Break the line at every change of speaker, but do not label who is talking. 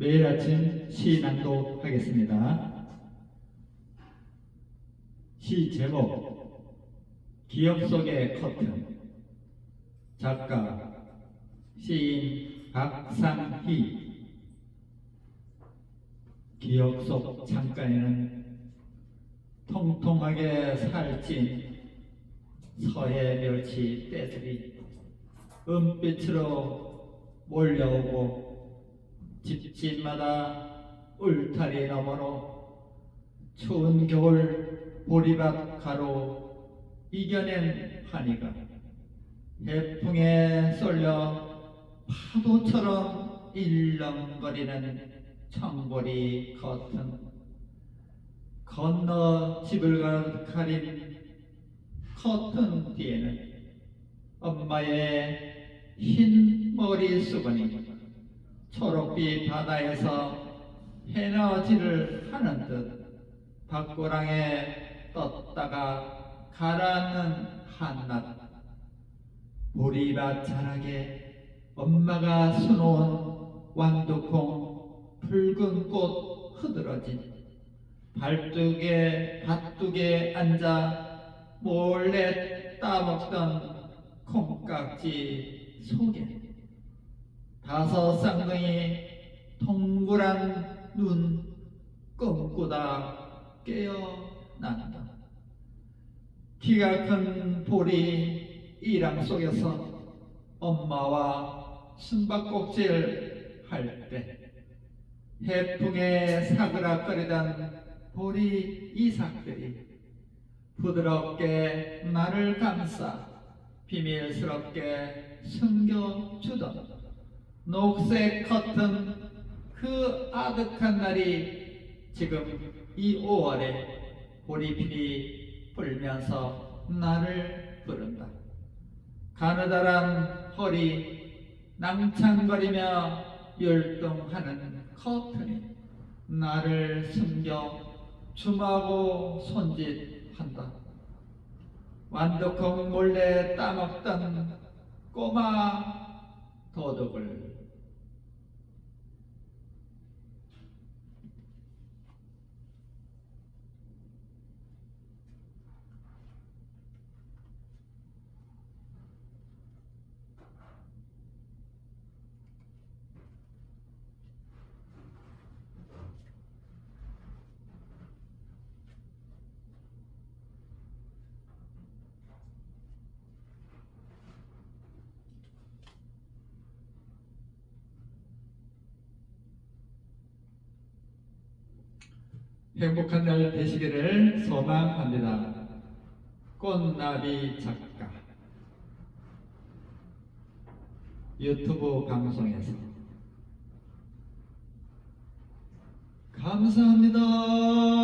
매일 아침 시 낭독하겠습니다. 시 제목 기억 속의 커튼 작가 시인 박상희 기억 속 창가에는 통통하게 살찐 서해 멸치 떼들이 은빛으로 몰려오고 집집마다 울타리 너머로 추운 겨울 보리밭 가로 이겨낸 한이가 해풍에 쏠려 파도처럼 일렁거리는 청보리 커튼 건너 집을 가- 가린 커튼 뒤에는 엄마의 흰 머리 수건이 초록빛 바다에서 해나지를 하는 듯 밭고랑에 떴다가 가라앉는 한낮 보리밭 자락에 엄마가 수놓은 완두콩 붉은 꽃 흐드러진 발뚝에 밭둑에 앉아 몰래 따먹던 콩깍지 속에 다섯 쌍둥이 동그란 눈 꿈꾸다 깨어난다. 키가 큰 보리 이랑 속에서 엄마와 숨바꼭질 할 때 해풍에 사그락거리던 보리 이삭들이 부드럽게 나를 감싸 비밀스럽게 숨겨주던 녹색 커튼 그 아득한 날이 지금 이 5월에 보리필이 불면서 나를 부른다. 가느다란 허리 낭창거리며 율동하는 커튼이 나를 숨겨 춤하고 손짓한다. 완두콩 몰래 따먹던 꼬마 도둑을 행복한 날 되시기를 소망합니다. 꽃나비 작가 유튜브 방송에서 감사합니다.